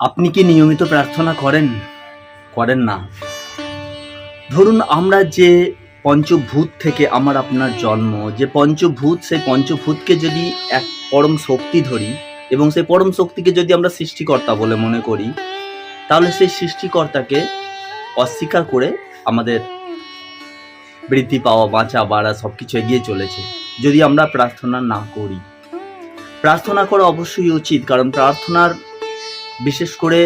আপনি কি নিয়মিত প্রার্থনা করেন? করেন না। ধরুন আমরা যে পঞ্চভূত থেকে আমার আপনার জন্ম, যে পঞ্চভূত, সেই পঞ্চভূতকে যদি এক পরম শক্তি ধরি এবং সেই পরম শক্তিকে যদি আমরা সৃষ্টিকর্তা বলে মনে করি, তাহলে সেই সৃষ্টিকর্তাকে অস্বীকার করে আমাদের বৃদ্ধি পাওয়া, বাঁচা, বাড়া সব কিছু এগিয়ে চলেছে, যদি আমরা প্রার্থনা না করি। প্রার্থনা করা অবশ্যই উচিত, কারণ প্রার্থনার বিশেষ করে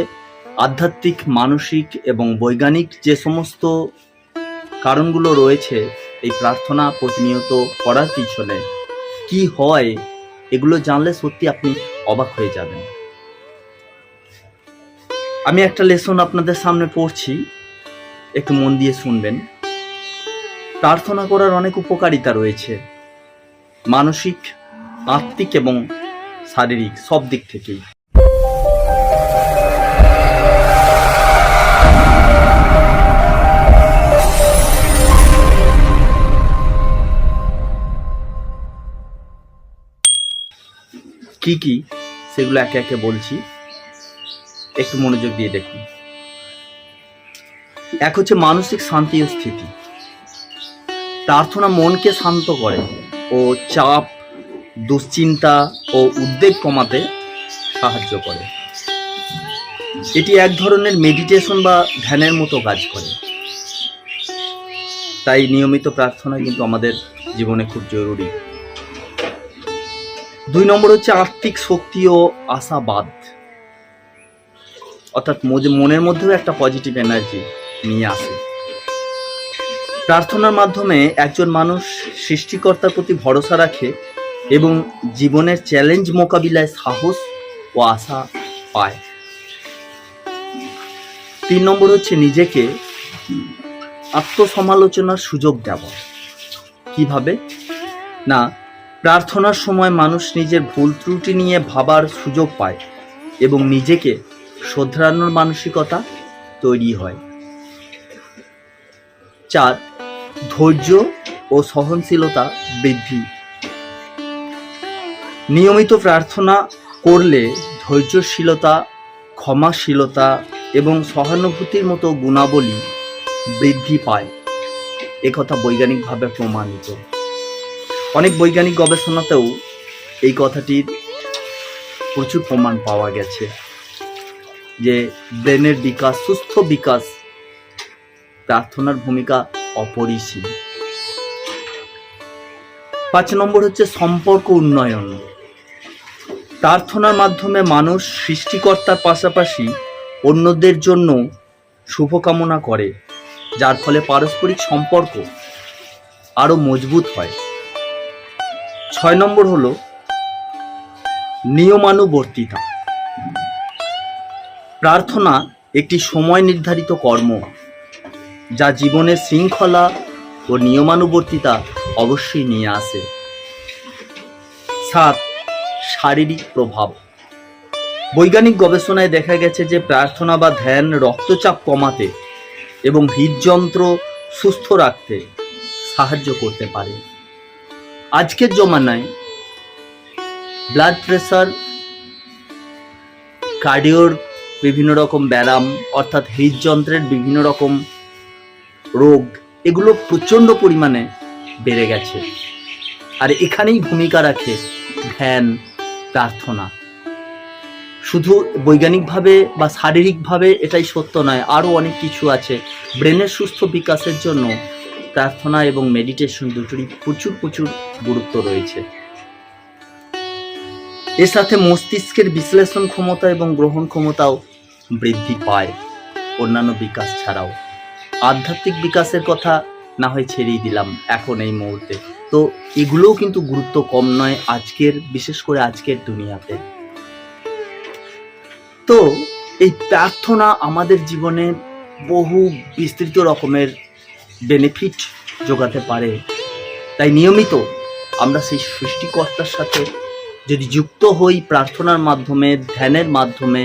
আধ্যাত্মিক, মানসিক এবং বৈজ্ঞানিক যে সমস্ত কারণগুলো রয়েছে, এই প্রার্থনা প্রতিনিয়ত করার পিছনে কি হয়, এগুলো জানলে সত্যি আপনি অবাক হয়ে যাবেন। আমি একটা লেসন আপনাদের সামনে পড়ছি, একটু মন দিয়ে শুনবেন। প্রার্থনা করার অনেক উপকারিতা রয়েছে, মানসিক, আত্মিক এবং শারীরিক, সব দিক থেকেই। কি কি সেগুলো একে একে বলছি। একটু মনোযোগ দিয়ে দেখুন। এক হচ্ছে মানসিক শান্তি ও স্থিতি। প্রার্থনা মনকে শান্ত করে ও চাপ, দুশ্চিন্তা ও উদ্বেগ কমাতে সাহায্য করে। এটি এক ধরনের মেডিটেশন বা ধ্যানের মতো কাজ করে। তাই নিয়মিত প্রার্থনা কিন্তু আমাদের জীবনে খুব জরুরি। দুই নম্বর হচ্ছে আত্মিক শক্তি ও আশাবাদ। অর্থাৎ মনের মধ্যেও একটা পজিটিভ এনার্জি নিয়ে আসে। প্রার্থনার মাধ্যমে একজন মানুষ সৃষ্টিকর্তার প্রতি ভরসা রাখে এবং জীবনের চ্যালেঞ্জ মোকাবিলায় সাহস ও আশা পায়। তিন নম্বর হচ্ছে নিজেকে আত্মসমালোচনার সুযোগ দেওয়া। কীভাবে? না প্রার্থনার সময় মানুষ নিজের ভুল ত্রুটি নিয়ে ভাবার সুযোগ পায় এবং নিজেকে শোধরানোর মানসিকতা তৈরি হয়। চার, ধৈর্য ও সহনশীলতা বৃদ্ধি। নিয়মিত প্রার্থনা করলে ধৈর্যশীলতা, ক্ষমাশীলতা এবং সহানুভূতির মতো গুণাবলী বৃদ্ধি পায়। একথা বৈজ্ঞানিকভাবে প্রমাণিত। অনেক বৈজ্ঞানিক গবেষণাতেও এই কথাটির প্রচুর প্রমাণ পাওয়া গেছে যে ব্রেনের বিকাশ, সুস্থ বিকাশ প্রার্থনার ভূমিকা অপরিসীম। পাঁচ নম্বর হচ্ছে সম্পর্ক উন্নয়ন। প্রার্থনার মাধ্যমে মানুষ সৃষ্টিকর্তার পাশাপাশি অন্যদের জন্য শুভকামনা করে, যার ফলে পারস্পরিক সম্পর্ক আরও মজবুত হয়। ছয় নম্বর হলো নিয়মানুবর্তিতা। প্রার্থনা একটি সময় নির্ধারিত কর্ম, যা জীবনের শৃঙ্খলা ও নিয়মানুবর্তিতা অবশ্যই নিয়ে আসে। সাত, শারীরিক প্রভাব। বৈজ্ঞানিক গবেষণায় দেখা গেছে যে প্রার্থনা বা ধ্যান রক্তচাপ কমাতে এবং হৃদযন্ত্র সুস্থ রাখতে সাহায্য করতে পারে। আজকের জমানায় ব্লাড প্রেশার কার্ডিওর বিভিন্ন রকম ব্যায়াম, অর্থাৎ হৃদযন্ত্রের বিভিন্ন রকম রোগ, এগুলো প্রচণ্ড পরিমাণে বেড়ে গেছে। আর এখানেই ভূমিকা রাখে ধ্যান, প্রার্থনা। শুধু বৈজ্ঞানিকভাবে বা শারীরিকভাবে এটাই সত্য নয়, আরও অনেক কিছু আছে। ব্রেনের সুস্থ বিকাশের জন্য প্রার্থনা এবং মেডিটেশন দুটোরই প্রচুর প্রচুর গুরুত্ব রয়েছে। এর সাথে মস্তিষ্কের বিশ্লেষণ ক্ষমতা এবং গ্রহণ ক্ষমতাও বৃদ্ধি পায়, অন্যান্য বিকাশ ছাড়াও। আধ্যাত্মিক বিকাশের কথা না হয় ছেড়েই দিলাম এখন এই মুহূর্তে। তো এগুলোও কিন্তু গুরুত্ব কম নয় আজকের, বিশেষ করে আজকের দুনিয়াতে। তো এই প্রার্থনা আমাদের জীবনে বহু বিস্তৃত রকমের বেনিফিট যোগাতে পারে। তাই নিয়মিত আমরা সেই সৃষ্টিকর্তার সাথে যদি যুক্ত হই প্রার্থনার মাধ্যমে, ধ্যানের মাধ্যমে,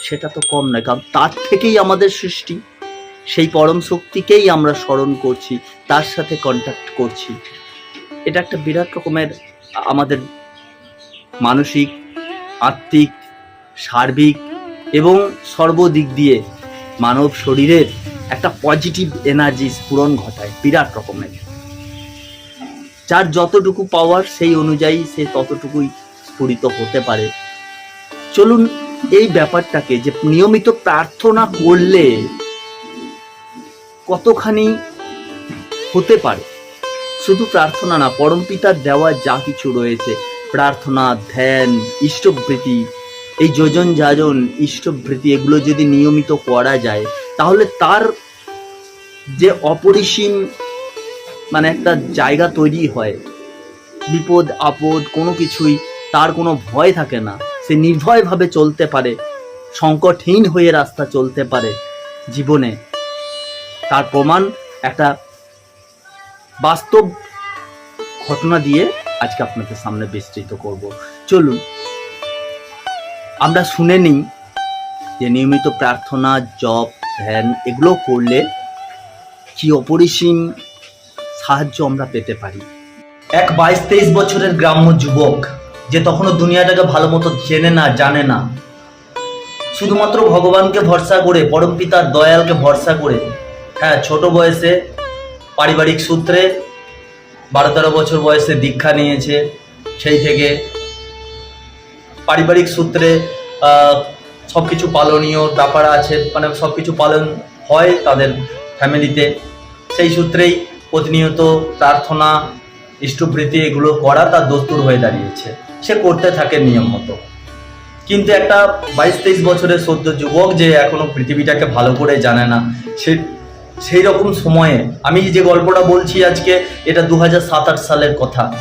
সেটা তো কম নয়, কারণ তার থেকেই আমাদের সৃষ্টি। সেই পরম শক্তিকেই আমরা স্মরণ করছি, তার সাথে কন্ট্যাক্ট করছি। এটা একটা বিরাট রকমের আমাদের মানসিক, আত্মিক, সার্বিক এবং সর্বদিক দিয়ে মানব শরীরের একটা পজিটিভ এনার্জি স্ফুরণ ঘটায়, বিরাট রকমের। যার যতটুকু পাওয়ার সেই অনুযায়ী সে ততটুকুই স্ফুরিত হতে পারে। চলুন এই ব্যাপারটাকে যে নিয়মিত প্রার্থনা করলে কতখানি হতে পারে। শুধু প্রার্থনা না পরমপিতার দেওয়া যা কিছু রয়েছে, প্রার্থনা, ধ্যান, ইষ্টভৃতি, এই যোজন যাজন ইষ্টভৃতি, এগুলো যদি নিয়মিত করা যায় তাহলে তার যে অপরিসীম মানে একটা জায়গা তৈরি হয়, বিপদ, আপদ, কোনো কিছুই, তার কোনো ভয় থাকে না। সে নির্ভয়ভাবে চলতে পারে, সংকটহীন হয়ে রাস্তা চলতে পারে জীবনে। তার প্রমাণ একটা বাস্তব ঘটনা দিয়ে আজকে আপনাদের সামনে বিস্তৃত করব। চলুন, আমরা শুনে নিই যে নিয়মিত প্রার্থনা, জপ ধ্যান এগুলো করলে কি অপরিসীম সাহায্য আমরা পেতে পারি। এক বাইশ তেইশ বছরের গ্রাম্য যুবক, যে তখনও দুনিয়াটাকে ভালো মতো চেনে না, জানে না, শুধুমাত্র ভগবানকে ভরসা করে, পরম পিতার দয়ালকে ভরসা করে হ্যাঁ ছোট বয়সে পারিবারিক সূত্রে বারো তেরো বছর বয়সে দীক্ষা নিয়েছে, সেই থেকে পারিবারিক সূত্রে সব কিছু পালনীয়, ব্যাপার আছে মানে সব কিছু পালন হয় তাদের ফ্যামিলিতে। সেই সূত্রেই প্রতিনিয়ত প্রার্থনা ইষ্টবৃত্তি এগুলো করা তার দস্তুর হয়ে দাঁড়িয়েছে। সে করতে থাকে নিয়ম মতো। কিন্তু একটা বাইশ তেইশ বছরের সদ্য যুবক যে এখনও পৃথিবীটাকে ভালো করে জানে না, সে সেই রকম সময়ে, আমি যে গল্পটা বলছি আজকে, এটা দু হাজার সাত আট সালের কথা।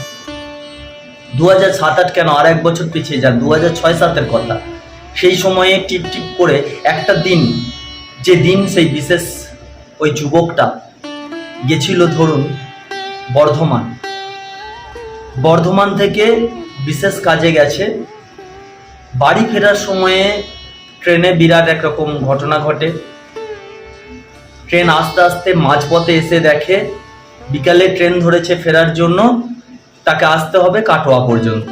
দু হাজার সাত আট কেন? আর এক বছর পিছিয়ে যান দু হাজার ছয় সাতের কথা। সেই সময়ে টিপ টিপ করে একটা দিন, যে দিন সেই বিশেষ ওই যুবকটা গেছিল ধরুন বর্ধমান। বর্ধমান থেকে বিশেষ কাজে গেছে। বাড়ি ফেরার সময়ে ট্রেনে বিরাট একরকম ঘটনা ঘটে। ট্রেন আস্তে আস্তে মাঝপথে এসে দেখে, বিকালে ট্রেন ধরেছে ফেরার জন্য, তাকে আসতে হবে কাটোয়া পর্যন্ত।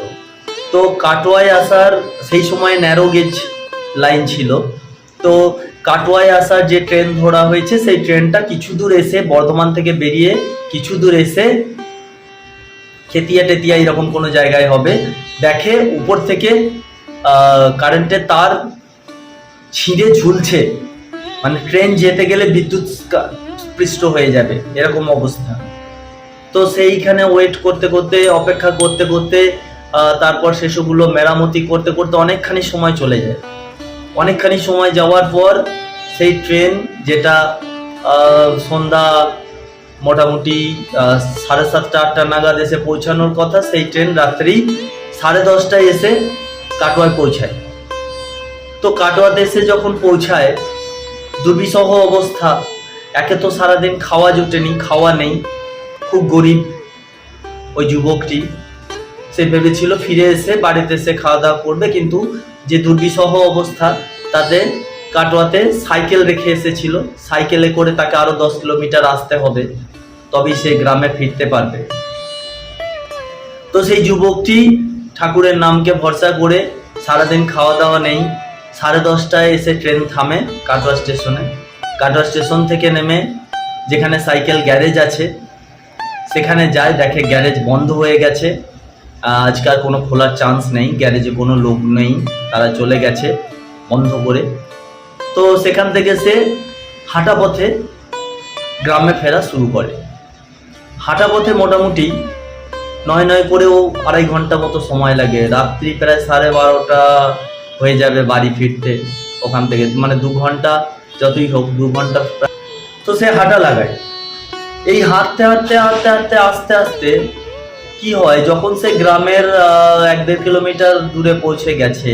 তো কাটোয়ায় আসার সেই সময় ন্যারো গেজ লাইন ছিল। তো কাটোয়ায় আসার যে ট্রেন ধরা হয়েছে, সেই ট্রেনটা কিছু দূর এসে, বর্ধমান থেকে বেরিয়ে কিছু দূর এসে খেতিয়া টেতিয়া এরকম কোনো জায়গায় হবে। দেখে উপর থেকে কারেন্টের তার ছিঁড়ে ঝুলছে। মানে ট্রেন যেতে গেলে বিদ্যুৎ স্পৃষ্ট হয়ে যাবে, এরকম অবস্থা। তো সেইখানে ওয়েট করতে করতে, অপেক্ষা করতে করতে তারপর সেসবগুলো মেরামতি করতে করতে অনেকখানি সময় চলে যায়। অনেকখানি সময় যাওয়ার পর সেই ট্রেন যেটা সন্ধ্যা মোটামুটি সাড়ে সাতটা, আটটা নাগাদ এসে পৌঁছানোর কথা, সেই ট্রেন রাত্রি সাড়ে দশটায় এসে কাটোয়ায় পৌঁছায়। তো কাটোয়াতে এসে যখন পৌঁছায় দুর্বিসহ অবস্থা। একে তো সারাদিন খাওয়া জোটেনি, খাওয়া নেই। খুব গরিব ওই যুবকটি। সে ভেবেছিল ফিরে এসে বাড়িতে এসে খাওয়া দাওয়া করবে, কিন্তু যে দুর্বিসহ অবস্থা তাতে কাটোয়াতে সাইকেল রেখে এসেছিল। সাইকেলে করে তাকে আরও দশ কিলোমিটার আসতে হবে, তবেই সে গ্রামে ফিরতে পারবে। তো সেই যুবকটি ঠাকুরের নামকে ভরসা করে সারাদিন খাওয়া দাওয়া নেই। সাড়ে দশটায় এসে ট্রেন থামে কাটোয়া স্টেশনে। কাটোয়া স্টেশন থেকে নেমে যেখানে সাইকেল গ্যারেজ আছে, সেখানে যায়, দেখে গ্যারেজ বন্ধ হয়ে গেছে। আজকাল কোনো খোলার চান্স নেই গ্যারেজে কোনো লোক নেই, তারা চলে গেছে বন্ধ করে। তো সেখান থেকে সে হাঁটা পথে গ্রামে ফেরা শুরু করে। হাঁটা পথে মোটামুটি নয় নয় করেও আড়াই ঘণ্টা মতো সময় লাগে। রাত্রি প্রায় সাড়ে বারোটা হয়ে যাবে বাড়ি ফিরতে ওখান থেকে। মানে দু ঘণ্টা যতই হোক, দু ঘণ্টা তো সে হাঁটা লাগায়। এই হাঁটতে হাঁটতে হাঁটতে হাঁটতে আস্তে আস্তে কি হয়? যখন সে গ্রামের এক দেড় কিলোমিটার দূরে পৌঁছে গেছে,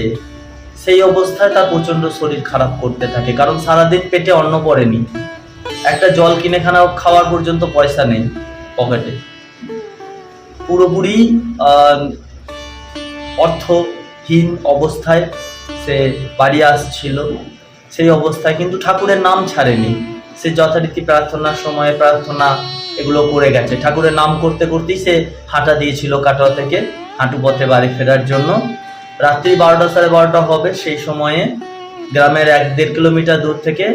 সেই অবস্থায় তার প্রচণ্ড শরীর খারাপ করতে থাকে, কারণ সারাদিন পেটে অন্ন পড়েনি। একটা জল কিনে খানা খাওয়ার পর্যন্ত পয়সা নেই পকেটে। পুরোপুরি অর্থহীন অবস্থায় সে বাড়ি আসছিল। সেই অবস্থায় কিন্তু ঠাকুরের নাম ছাড়েনি। সে যথারীতি প্রার্থনার সময়ে প্রার্থনা এগুলো করে গেছে। ঠাকুরের নাম করতে করতেই সে হাঁটা দিয়েছিল কাটোয়া থেকে হাঁটু পথে বাড়ি ফেরার জন্য। রাত্রি বারোটা সাড়ে বারোটা হবে, সেই সময়ে গ্রামের এক দেড় কিলোমিটার দূর থেকে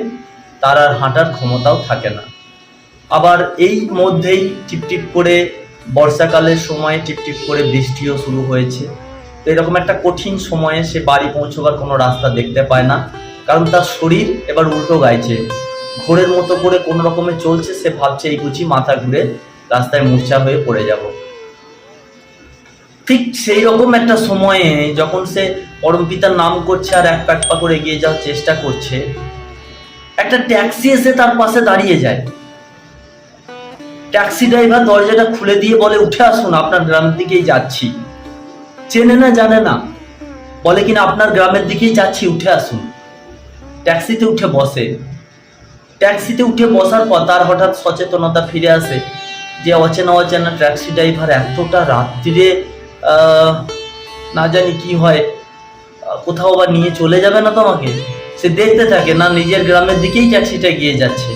তার আর হাঁটার ক্ষমতাও থাকে না। আবার এই মধ্যেই টিপটিপ করে বর্ষাকালের সময় টিপটিপ করে বৃষ্টিও শুরু হয়েছে। তো এরকম একটা কঠিন সময়ে সে বাড়ি পৌঁছবার কোনো রাস্তা দেখতে পায় না। কারণ তার শরীর এবার উল্টো গাইছে। ঘোরের মতো করে কোনো রকমে চলছে, সে ভাবছে এই বুঝি মাথা ঘুরে রাস্তায় মূর্ছা হয়ে পড়ে যাব। ঠিক সেই রকম একটা সময়ে যখন সে পরম পিতার নাম করছে আর এক পাক পা করে এগিয়ে যাওয়ার চেষ্টা করছে, একটা ট্যাক্সি এসে তার পাশে দাঁড়িয়ে যায়। ট্যাক্সি ড্রাইভার দরজাটা খুলে দিয়ে বলে, উঠে আসুন, আপনার গ্রামের দিকেই যাচ্ছি। চেনে না, জানে না। বলে কিনা, আপনার গ্রামের দিকেই যাচ্ছি, উঠে আসুন। ট্যাক্সিতে উঠে বসে। ট্যাক্সিতে উঠে বসার পর তার হঠাৎ সচেতনতা ফিরে আসে যে অচেনা অচেনা ট্যাক্সি ড্রাইভার এতটা রাত্রিরে না জানি কি হয় কোথাও বা নিয়ে চলে যাবে না তোমাকে? সে দেখতে থাকে, না নিজের গ্রামের দিকেই ট্যাক্সিটা গিয়ে যাচ্ছে।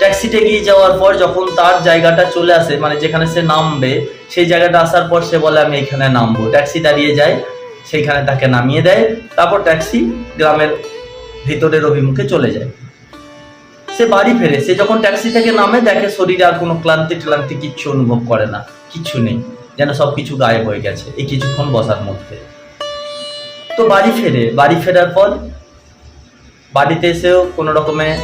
ট্যাক্সিতে গিয়ে যাওয়ার পর যখন তার জায়গাটা চলে আসে মানে যেখানে সে নামবে, সেই জায়গাটা আসার পর সে বলে, আমি এখানে নামবো। ট্যাক্সি দাঁড়িয়ে যায়, সেইখানে তাকে নামিয়ে দেয়, তারপর ট্যাক্সি গ্রামের ভিতরের অভিমুখে চলে যায়। সে বাড়ি ফেরে। সে যখন ট্যাক্সি থেকে নামে, দেখে শরীরে আর কোনো ক্লান্তি ক্লান্তি কিচ্ছু অনুভব করে না। কিচ্ছু নেই। যেন সব কিছু গায়েব হয়ে গেছে। এই কিছুক্ষণ বসার মধ্যে। তো বাড়ি ফেরে। বাড়ি ফেরার পর বাড়িতে এসেও কোনো রকমে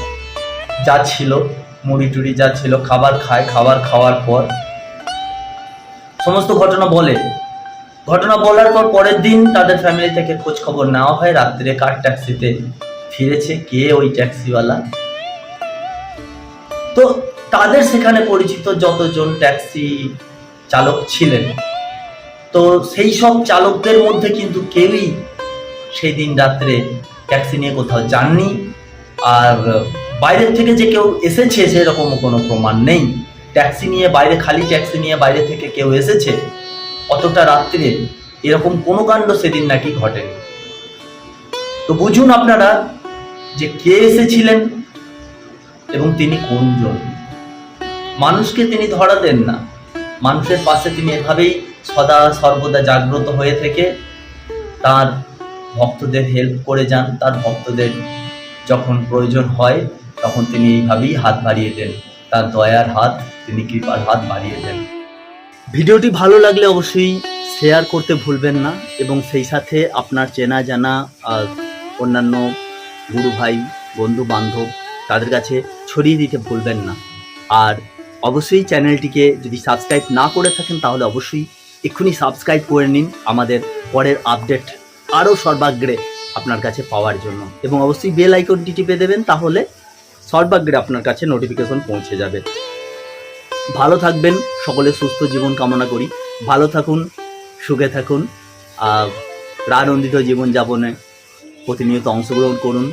যা ছিল, মুড়ি টুড়ি যা ছিল, খাবার খায়। খাবার খাওয়ার পর সমস্ত ঘটনা বলে। ঘটনা বলার পর পরের দিন তাদের ফ্যামিলি থেকে খোঁজ খবর নেওয়া হয়। রাত্রে কার ট্যাক্সিতে ফিরেছে? কে ওই ট্যাক্সিওয়ালা তো তাদের সেখানে পরিচিত যতজন ট্যাক্সি চালক ছিলেন, তো সেই সব চালকদের মধ্যে কিন্তু কেউই সেই দিন রাত্রে ট্যাক্সি নিয়ে কোথাও যাননি। আর বাইরের থেকে যে কেউ এসেছে সেরকম কোনো প্রমাণ নেই। ট্যাক্সি নিয়ে বাইরে, খালি ট্যাক্সি নিয়ে বাইরে থেকে কেউ এসেছে, অতটা রাত্রে এরকম কোনো কাণ্ড সেদিন নাকি ঘটেনি। তো বুঝুন আপনারা যে কে এসেছিলেন এবং তিনি কোনজন মানুষকে তিনি ধরা দেন না। মানুষের পাশে তিনি এভাবেই সদা সর্বদা জাগ্রত হয়ে থেকে তার ভক্তদের হেল্প করে যান। তার ভক্তদের যখন প্রয়োজন হয়, তখন তিনি এইভাবেই হাত বাড়িয়ে দেন। তার দয়ার হাত, তিনি কৃপার হাত বাড়িয়ে দেন। ভিডিওটি ভালো লাগলে অবশ্যই শেয়ার করতে ভুলবেন না এবং সেই সাথে আপনার চেনা জানা অন্যান্য গুরু ভাই, বন্ধু বান্ধব, তাদের কাছে ছড়িয়ে দিতে ভুলবেন না। আর অবশ্যই চ্যানেলটিকে যদি সাবস্ক্রাইব না করে থাকেন, তাহলে অবশ্যই এক্ষুনি সাবস্ক্রাইব করে নিন আমাদের পরের আপডেট আরও সর্বাগ্রে আপনার কাছে পাওয়ার জন্য। এবং অবশ্যই বেল আইকনটি টিপে দেবেন, তাহলে সর্বাগ্রে আপনার কাছে নোটিফিকেশন পৌঁছে যাবে। ভালো থাকবেন, সকলে সুস্থ জীবন কামনা করি। ভালো থাকুন, সুখে থাকুন, আর প্রাণন্দিত জীবনযাপনে প্রতিনিয়ত অংশগ্রহণ করুন।